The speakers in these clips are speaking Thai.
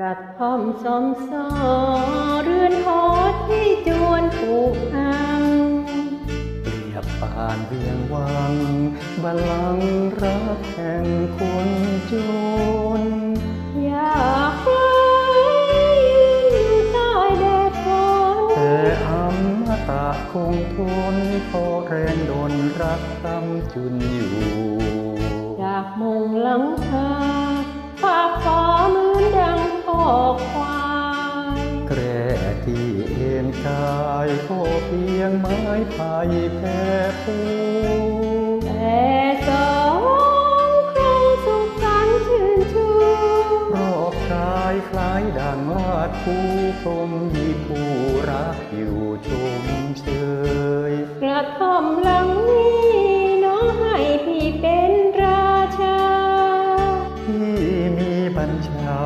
ระท่อมสมสอเรือนหอที่จวนผูกพังเปรียบปานเวียงวังบัลลังก์รักแห่งคนจนอยากไว้ยืนอยู่ใต้แดดฝนแต่อมตะคงทนเพราะแรงดนรักคำจุนอยู่ จากมุงหลังคาายก็เพียงไม้ไผ่แพ่ปูแต่สองครั้งสุขสันต์ชื่นชูรอบกายคล้ายดังวาดผู้พรหมมีผู้รักอยู่ชมเชยกระท่อมหลังนี้น้องให้พี่เป็นราชาที่มีบัญชา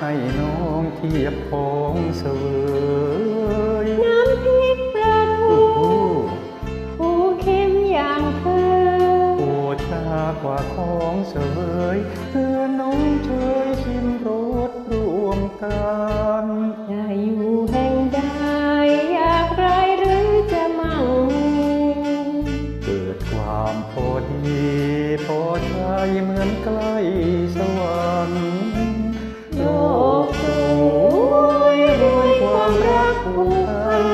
ให้น้องเทียบของเสวย ของเสวยเพื่อน้องเชยชิมรสรวมกันจะอยู่แห่งใดอยากไรหรือจะมั่งเกิดความพอดีพอใจเหมือนใกล้สวรรค์โลกสวยด้วยความรักผูกพัน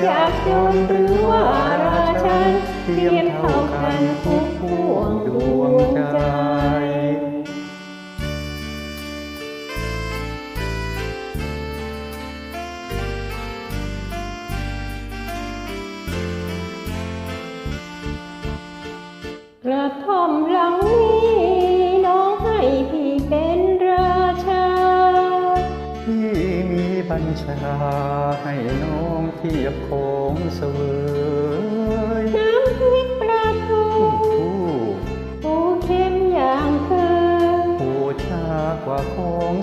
อยากจนหรือว่าราชันเทียมเท่ากันทุก พวงดวงใจกระท่อมหลังนี้น้องให้พี่เป็นราชาที่มีบัญชาให้น้องเทียบของเสวย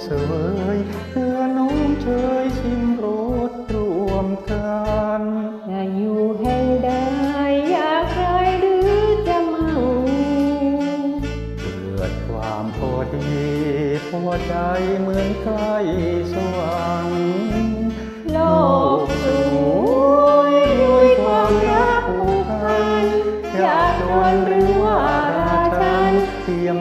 เสวยเพื่อน้องเชยชิมรสรวมกันอยู่ให้ได้อยากใครหรือจะเมาเกิดความพอดีพอใจเหมือนใกล้สว่างโลกสวยด้วยความรักผูกพันอยากโดนหรือว่าราชันเตรียม